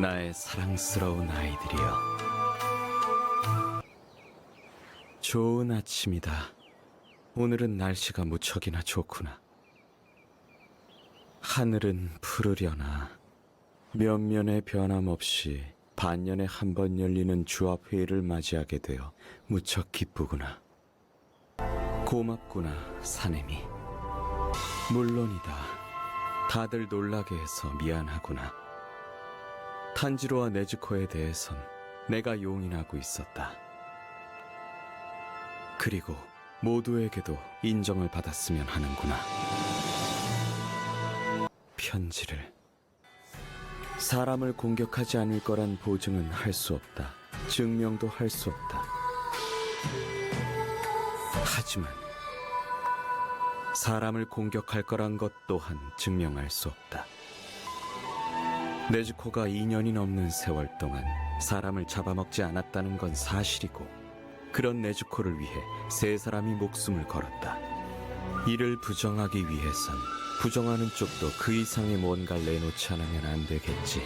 나의 사랑스러운 아이들이여. 좋은 아침이다. 오늘은 날씨가 무척이나 좋구나. 하늘은 푸르려나 면면의 변함없이 반년에 한 번 열리는 주합회의를 맞이하게 되어 무척 기쁘구나. 고맙구나, 사내미. 물론이다. 다들 놀라게 해서 미안하구나. 탄지로와 네즈코에 대해선 내가 용인하고 있었다. 그리고 모두에게도 인정을 받았으면 하는구나. 편지를. 사람을 공격하지 않을 거란 보증은 할 수 없다. 증명도 할 수 없다. 하지만 사람을 공격할 거란 것 또한 증명할 수 없다. 네즈코가 2년이 넘는 세월 동안 사람을 잡아먹지 않았다는 건 사실이고 그런 네즈코를 위해 세 사람이 목숨을 걸었다. 이를 부정하기 위해선 부정하는 쪽도 그 이상의 뭔가를 내놓지 않으면 안 되겠지.